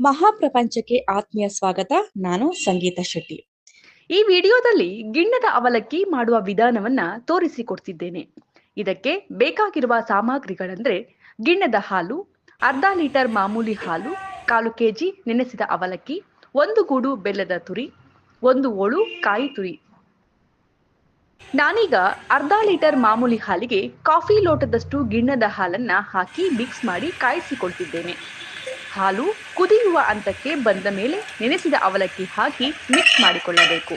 ಮಹಾಪ್ರಪಂಚಕ್ಕೆ ಆತ್ಮೀಯ ಸ್ವಾಗತ. ನಾನು ಸಂಗೀತ ಶೆಟ್ಟಿ. ಈ ವಿಡಿಯೋದಲ್ಲಿ ಗಿಣ್ಣದ ಅವಲಕ್ಕಿ ಮಾಡುವ ವಿಧಾನವನ್ನ ತೋರಿಸಿಕೊಡ್ತಿದ್ದೇನೆ. ಇದಕ್ಕೆ ಬೇಕಾಗಿರುವ ಸಾಮಗ್ರಿಗಳಂದ್ರೆ ಗಿಣ್ಣದ ಹಾಲು, ಅರ್ಧ ಲೀಟರ್ ಮಾಮೂಲಿ ಹಾಲು, ಕಾಲು ಕೆಜಿ ನೆನೆಸಿದ ಅವಲಕ್ಕಿ, ಒಂದು ಗೂಡು ಬೆಲ್ಲದ ತುರಿ, ಒಂದು ಓಳು ಕಾಯಿ ತುರಿ. ನಾನೀಗ ಅರ್ಧ ಲೀಟರ್ ಮಾಮೂಲಿ ಹಾಲಿಗೆ ಕಾಫಿ ಲೋಟದಷ್ಟು ಗಿಣ್ಣದ ಹಾಲನ್ನ ಹಾಕಿ ಮಿಕ್ಸ್ ಮಾಡಿ ಕಾಯಿಸಿಕೊಳ್ತಿದ್ದೇನೆ. ಹಾಲು ಕುದಿಯುವ ಹಂತಕ್ಕೆ ಬಂದ ಮೇಲೆ ನೆನೆಸಿದ ಅವಲಕ್ಕಿ ಹಾಕಿ ಮಿಕ್ಸ್ ಮಾಡಿಕೊಳ್ಳಬೇಕು.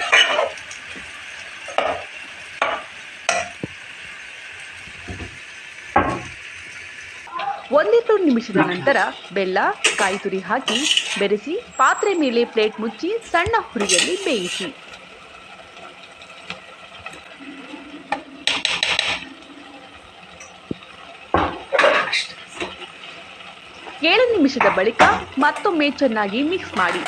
ಒಂದೆರಡು ನಿಮಿಷದ ನಂತರ ಬೆಲ್ಲ ಕಾಯಿ ತುರಿ ಹಾಕಿ ಬೆರೆಸಿ, ಪಾತ್ರೆ ಮೇಲೆ ಪ್ಲೇಟ್ ಮುಚ್ಚಿ ಸಣ್ಣ ಹುರಿಯಲ್ಲಿ ಬೇಯಿಸಿ. ಏಳು ನಿಮಿಷದ ಬಳಿಕ ಮತ್ತೊಮ್ಮೆ ಚೆನ್ನಾಗಿ ಮಿಕ್ಸ್ ಮಾಡಿ.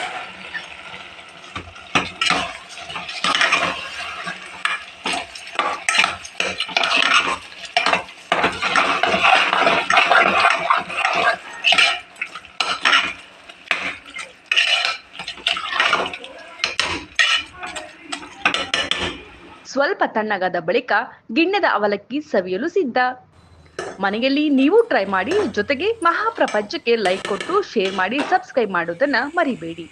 ಸ್ವಲ್ಪ ತಣ್ಣಗಾದ ಬಳಿಕ ಗಿಣ್ಣದ ಅವಲಕ್ಕಿ ಸವಿಯಲು ಸಿದ್ಧ. ಮನೆಯಲ್ಲಿ ನೀವು ಟ್ರೈ ಮಾಡಿ ಜೊತೆಗೆ ಮಹಾಪ್ರಪಂಚಕ್ಕೆ ಲೈಕ್ ಕೊಟ್ಟು ಶೇರ್ ಮಾಡಿ ಸಬ್ಸ್ಕ್ರೈಬ್ ಮಾಡೋದನ್ನ ಮರಿಬೇಡಿ.